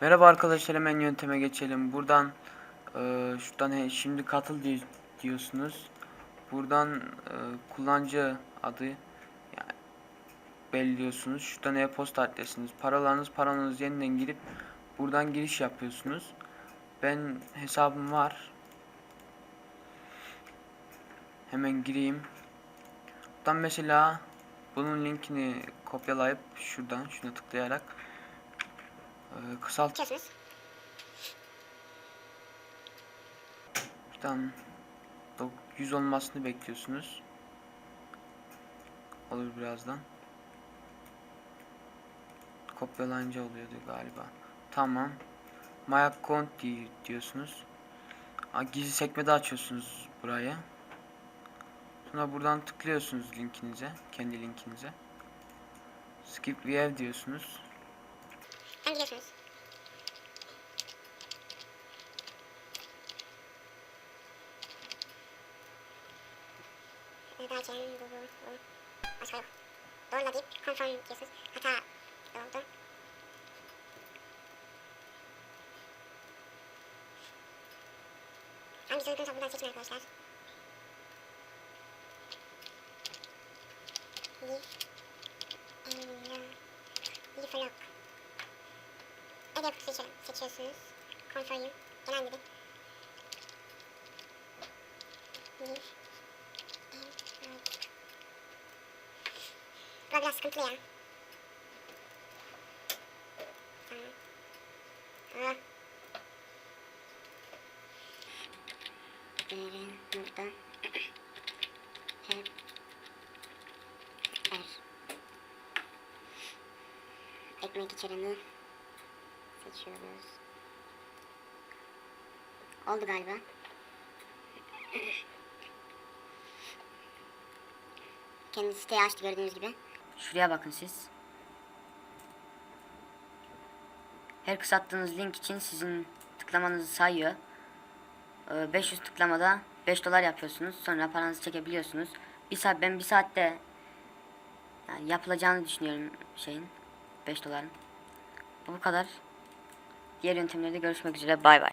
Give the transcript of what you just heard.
Merhaba arkadaşlar hemen yönteme geçelim. Buradan e, şuradan he- şimdi katıl di- diyorsunuz. Buradan e, kullanıcı adı yani belirliyorsunuz. Şuradan e-posta adresiniz, paralarınız, paranız yeniden girip buradan giriş yapıyorsunuz. Ben hesabım var. Hemen gireyim. Buradan mesela bunun linkini kopyalayıp şuradan şuna tıklayarak e, kısalt Açıyorsunuz. Buradan dok- 100 olmasını bekliyorsunuz. Olur birazdan. Kopyalanınca oluyordu galiba. Tamam. My account di- diyorsunuz. Aa, Gizli sekmede açıyorsunuz burayı. Sonra buradan tıklıyorsunuz linkinize. Kendi linkinize. Skip view diyorsunuz. Ben gidiyorsunuz. Derken bu bu. Başka yok. Doğrula deyip confirm diyorsunuz. Hata oldu. Hangisi uygunsa buradan seçin arkadaşlar. Leave. Edit seçelim. Seçiyorsunuz. Confirm. Genel. Leave. And, right. Bura biraz sıkıntılı ya. Tamam. Aa. Değerin burada. Hep. Er. Ekmek içerini seçiyoruz. Oldu galiba. Kendi siteyi açtı gördüğünüz gibi. Şuraya bakın siz. Her kısalttığınız link için sizin tıklamanızı sayıyor. Ee, 500 tıklamada 5 dolar yapıyorsunuz. Sonra paranızı çekebiliyorsunuz. Bir saat ben bir saatte yani yapılacağını düşünüyorum şeyin 5 doların. Bu kadar. Diğer yöntemlerde görüşmek üzere. Bay bay.